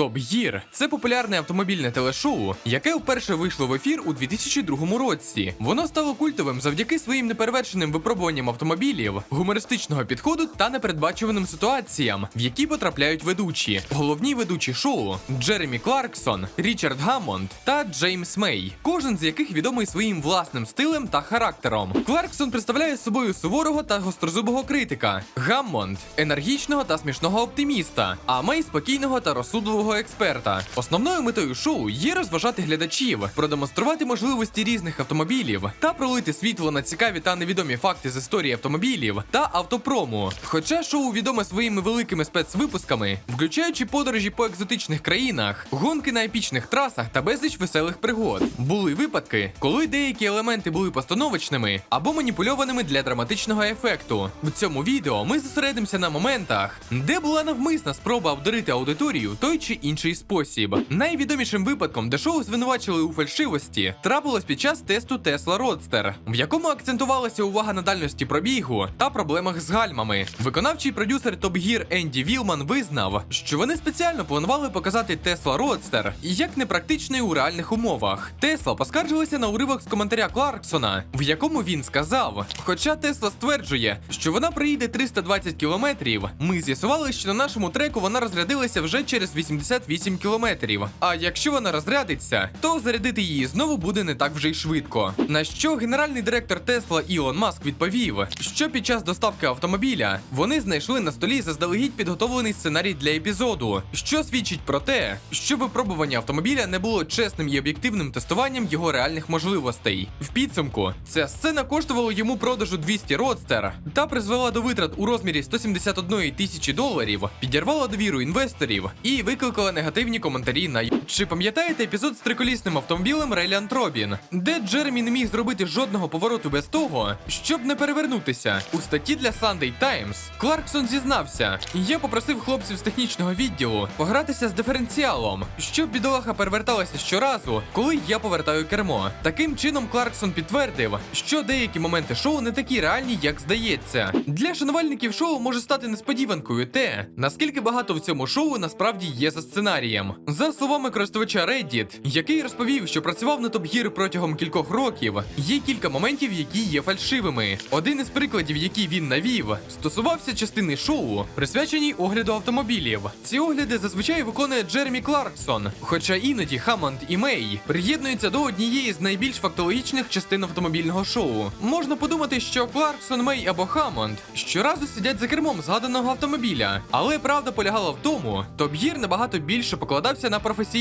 Топ Гір це популярне автомобільне телешоу, яке вперше вийшло в ефір у 2002 році. Воно стало культовим завдяки своїм неперевершеним випробуванням автомобілів, гумористичного підходу та непередбачуваним ситуаціям, в які потрапляють ведучі. Головні ведучі шоу Джеремі Кларксон, Річард Гаммонд та Джеймс Мей, кожен з яких відомий своїм власним стилем та характером. Кларксон представляє собою суворого та гострозубого критика, Гаммонд енергічного та смішного оптиміста, а Мей спокійного та розсудливого експерта. Основною метою шоу є розважати глядачів, продемонструвати можливості різних автомобілів та пролити світло на цікаві та невідомі факти з історії автомобілів та автопрому. Хоча шоу відоме своїми великими спецвипусками, включаючи подорожі по екзотичних країнах, гонки на епічних трасах та безліч веселих пригод. Були випадки, коли деякі елементи були постановочними або маніпульованими для драматичного ефекту. В цьому відео ми зосередимося на моментах, де була навмисна спроба обдурити аудиторію той чи інший спосіб. Найвідомішим випадком, де шоу звинувачили у фальшивості, трапилось під час тесту Tesla Roadster, в якому акцентувалася увага на дальності пробігу та проблемах з гальмами. Виконавчий продюсер Top Gear Енді Вілман визнав, що вони спеціально планували показати Tesla Roadster як непрактичний у реальних умовах. Тесла поскаржилася на уривок з коментаря Кларксона, в якому він сказав: Хоча Тесла стверджує, що вона приїде 320 кілометрів, ми з'ясували, що на нашому треку вона розрядилася вже через 88 кілометрів. А якщо вона розрядиться, то зарядити її знову буде не так вже й швидко. На що генеральний директор Тесла Ілон Маск відповів, що під час доставки автомобіля вони знайшли на столі заздалегідь підготовлений сценарій для епізоду, що свідчить про те, що випробування автомобіля не було чесним і об'єктивним тестуванням його реальних можливостей. В підсумку ця сцена коштувала йому продажу 200 родстер та призвела до витрат у розмірі 171 тисячі доларів, підірвала довіру інвесторів і викликала негативні коментарі на Чи пам'ятаєте епізод з триколісним автомобілем Рейліант Робін, де Джеремі не міг зробити жодного повороту без того, щоб не перевернутися? У статті для Sunday Times Кларксон зізнався: я попросив хлопців з технічного відділу погратися з диференціалом, щоб бідолаха переверталася щоразу, коли я повертаю кермо. Таким чином Кларксон підтвердив, що деякі моменти шоу не такі реальні, як здається. Для шанувальників шоу може стати несподіванкою те, наскільки багато в цьому шоу насправді є за сценарієм. За словами користувача Reddit, який розповів, що працював на Top Gear протягом кількох років, є кілька моментів, які є фальшивими. Один із прикладів, які він навів, стосувався частини шоу, присвяченій огляду автомобілів. Ці огляди зазвичай виконує Джеремі Кларксон, хоча іноді Хаммонд і Мей приєднуються до однієї з найбільш фактологічних частин автомобільного шоу. Можна подумати, що Кларксон, Мей або Хаммонд щоразу сидять за кермом згаданого автомобіля, але правда полягала в тому, Top Gear набагато більше покладався на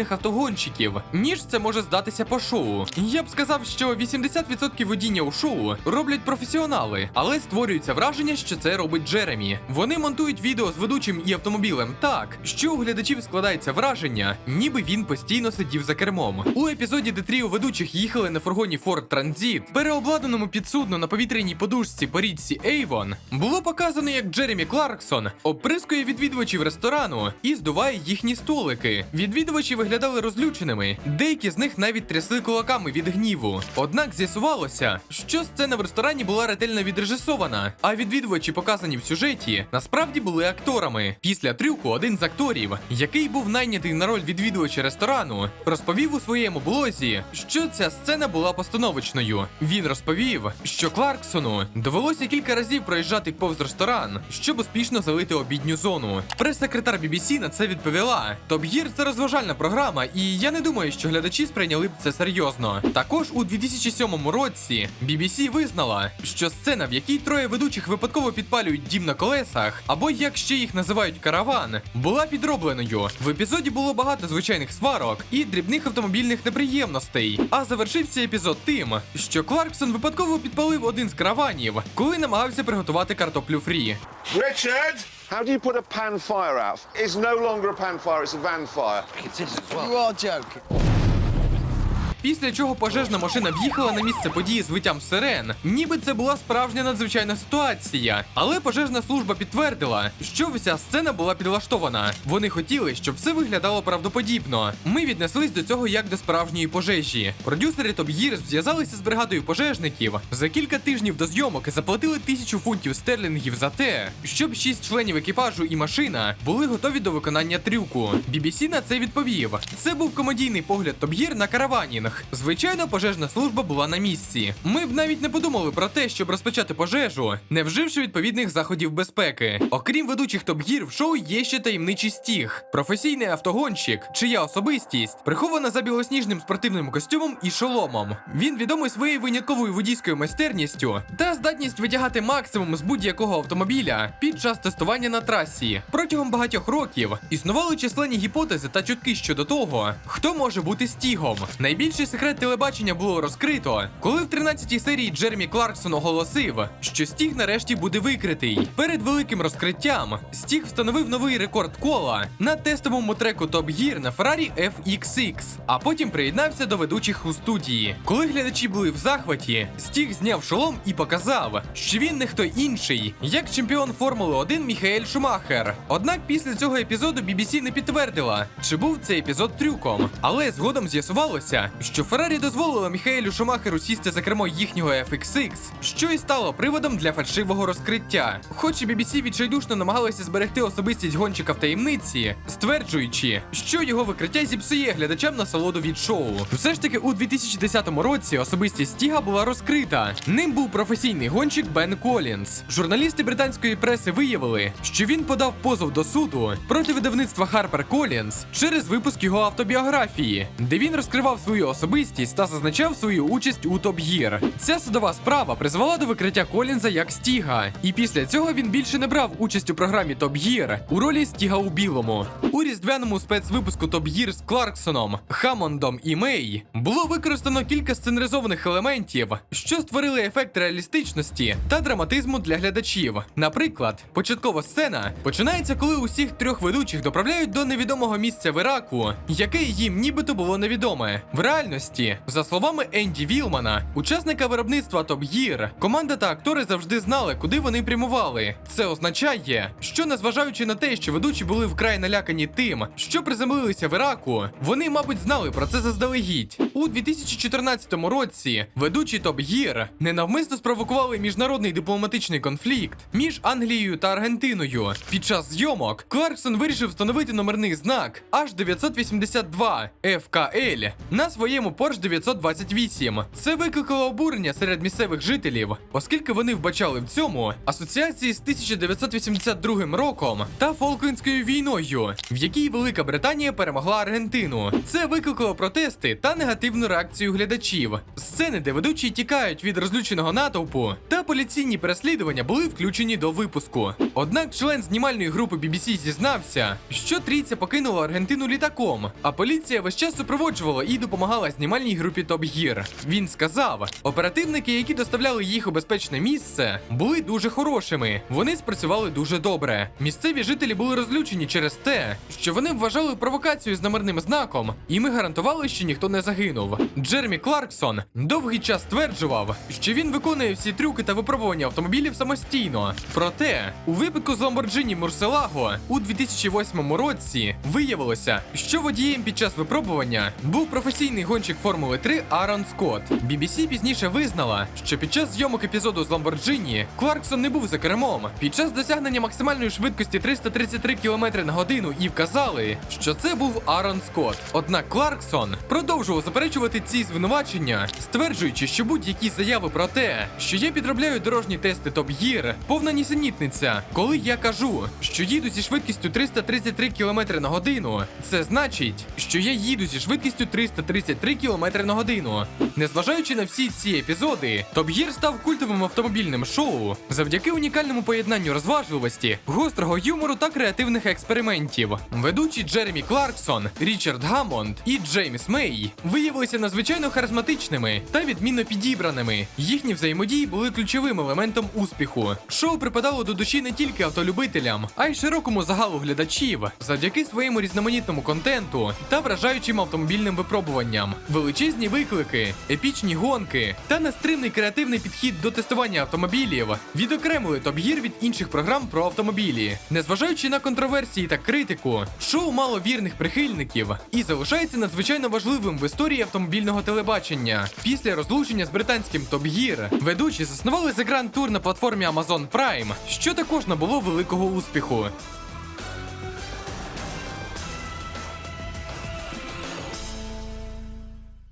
професійних автогонщиків, ніж це може здатися по шоу. Я б сказав, що 80% водіння у шоу роблять професіонали, але створюється враження, що це робить Джеремі. Вони монтують відео з ведучим і автомобілем так, що у глядачів складається враження, ніби він постійно сидів за кермом. У епізоді, де тріо ведучих їхали на фургоні Ford Transit, переобладнаному під судно на повітряній подушці по річці Avon, було показано, як Джеремі Кларксон оприскує відвідувачів ресторану і здуває їхні столики. Відвідувачі виглядали розлюченими, деякі з них навіть трясли кулаками від гніву. Однак з'ясувалося, що сцена в ресторані була ретельно відрежисована, а відвідувачі, показані в сюжеті, насправді були акторами. Після трюку один з акторів, який був найнятий на роль відвідувача ресторану, розповів у своєму блозі, що ця сцена була постановочною. Він розповів, що Кларксону довелося кілька разів проїжджати повз ресторан, щоб успішно залити обідню зону. Прес-секретар BBC на це відповіла: Gear – це розважальна програма, і я не думаю, що глядачі сприйняли б це серйозно. Також у 2007 році BBC визнала, що сцена, в якій троє ведучих випадково підпалюють дім на колесах, або як ще їх називають караван, була підробленою. В епізоді було багато звичайних сварок і дрібних автомобільних неприємностей. А завершився епізод тим, що Кларксон випадково підпалив один з караванів, коли намагався приготувати картоплю фрі. Richard! How do you put a pan fire out? It's no longer a pan fire, it's a van fire. You are joking. Після чого пожежна машина в'їхала на місце події з виттям сирен. Ніби це була справжня надзвичайна ситуація. Але пожежна служба підтвердила, що вся сцена була підлаштована. Вони хотіли, щоб все виглядало правдоподібно. Ми віднеслись до цього як до справжньої пожежі. Продюсери Top Gears зв'язалися з бригадою пожежників за кілька тижнів до зйомок і заплатили тисячу фунтів стерлінгів за те, щоб шість членів екіпажу і машина були готові до виконання трюку. BBC на це відповів. Це був комедійний погляд Gear на караванінг. Звичайно, пожежна служба була на місці. Ми б навіть не подумали про те, щоб розпочати пожежу, не вживши відповідних заходів безпеки. Окрім ведучих Gear, в шоу є ще таємничий стіг, професійний автогонщик, чия особистість прихована за білосніжним спортивним костюмом і шоломом. Він відомий своєю винятковою водійською майстерністю та здатність витягати максимум з будь-якого автомобіля під час тестування на трасі. Протягом багатьох років існували численні гіпотези та чутки щодо того, хто може бути стігом. Найбільший секрет телебачення було розкрито, коли в 13-й серії Джеремі Кларксон оголосив, що стіг нарешті буде викритий. Перед великим розкриттям стіг встановив новий рекорд кола на тестовому треку Top Gear на Ferrari FXX, а потім приєднався до ведучих у студії. Коли глядачі були в захваті, стіг зняв шолом і показав, що він не хто інший, як чемпіон Формули 1 Міхаель Шумахер. Однак після цього епізоду BBC не підтвердила, чи був цей епізод трюком. Але згодом з'ясувалося, що Феррарі дозволила Міхаелю Шумахеру сісти за кермо їхнього FXX, що і стало приводом для фальшивого розкриття. Хоч і BBC відчайдушно намагалася зберегти особистість гонщика в таємниці, стверджуючи, що його викриття зіпсує глядачам насолоду від шоу. Все ж таки у 2010 році особистість Стіга була розкрита. Ним був професійний гонщик Бен Колінс. Журналісти британської преси виявили, що він подав позов до суду проти видавництва Harper Collins через випуск його автобіографії, де він розкривав свою особистість та зазначав свою участь у Top Gear. Ця судова справа призвела до викриття Колінза як Стіга, і після цього він більше не брав участь у програмі Top Gear у ролі Стіга у білому. У різдвяному спецвипуску Top Gear з Кларксоном, Хамондом і Мей було використано кілька сценаризованих елементів, що створили ефект реалістичності та драматизму для глядачів. Наприклад, початкова сцена починається, коли усіх трьох ведучих доправляють до невідомого місця в Іраку, яке їм нібито було невідоме. В реальності, за словами Енді Вілмана, учасника виробництва Top Gear, команда та актори завжди знали, куди вони прямували. Це означає, що незважаючи на те, що ведучі були вкрай налякані тим, що приземлилися в Іраку, вони, мабуть, знали про це заздалегідь. У 2014 році ведучі Top Gear ненавмисно спровокували міжнародний дипломатичний конфлікт між Англією та Аргентиною. Під час зйомок Кларксон вирішив встановити номерний знак H982 FKL на своєму Porsche 928. Це викликало обурення серед місцевих жителів, оскільки вони вбачали в цьому асоціації з 1982 роком та Фолклендською війною, в якій Велика Британія перемогла Аргентину. Це викликало протести та негативну реакцію глядачів. Сцени, де ведучі тікають від розлюченого натовпу, та поліційні переслідування були включені до випуску. Однак член знімальної групи BBC зізнався, що трійця покинула Аргентину літаком, а поліція весь час супроводжувала і допомагала знімальній групі Top Gear. Він сказав, оперативники, які доставляли їх у безпечне місце, були дуже хорошими. Вони спрацювали дуже добре. Місцеві жителі були розлючені через те, що вони вважали провокацію з номерним знаком, і ми гарантували, що ніхто не загинув. Джеремі Кларксон довгий час стверджував, що він виконує всі трюки та випробування автомобілів самостійно. Проте, у випадку з Lamborghini Murcielago у 2008 році виявилося, що водієм під час випробування був професійний гонщик Формули 3 Аарон Скотт. BBC пізніше визнала, що під час зйомок епізоду з Lamborghini Кларксон не був за кермом під час досягнення максимальної швидкості 333 км на годину і вказали, що це був Аарон Скотт. Однак Кларксон продовжував заперечувати ці звинувачення, стверджуючи, що будь-які заяви про те, що я підробляю дорожні тести Top Gear, повна нісенітниця. Коли я кажу, що їду зі швидкістю 333 км на годину, це значить, що я їду зі швидкістю 333 км на годину. Незважаючи на всі ці епізоди, Top Gear став культовим автомобільним шоу завдяки унікальному поєднанню розважливості, гострого юмору та креативних експериментів. Ведучі Джеремі Кларксон, Річард Гаммонд і Джеймс Мей виявилися надзвичайно харизматичними та відмінно підібраними. Їхні взаємодії були ключовим елементом успіху. Шоу припадало до душі не тільки автолюбителям, а й широкому загалу глядачів завдяки своєму різноманітному контенту та вражаючим автомобільним випробуванням. Гравцям, величезні виклики, епічні гонки та нестримний креативний підхід до тестування автомобілів відокремили Top Gear від інших програм про автомобілі. Незважаючи на контроверсії та критику, шоу мало вірних прихильників і залишається надзвичайно важливим в історії автомобільного телебачення. Після розлучення з британським Top Gear ведучі заснували The Grand Tour на платформі Amazon Prime, що також набуло великого успіху.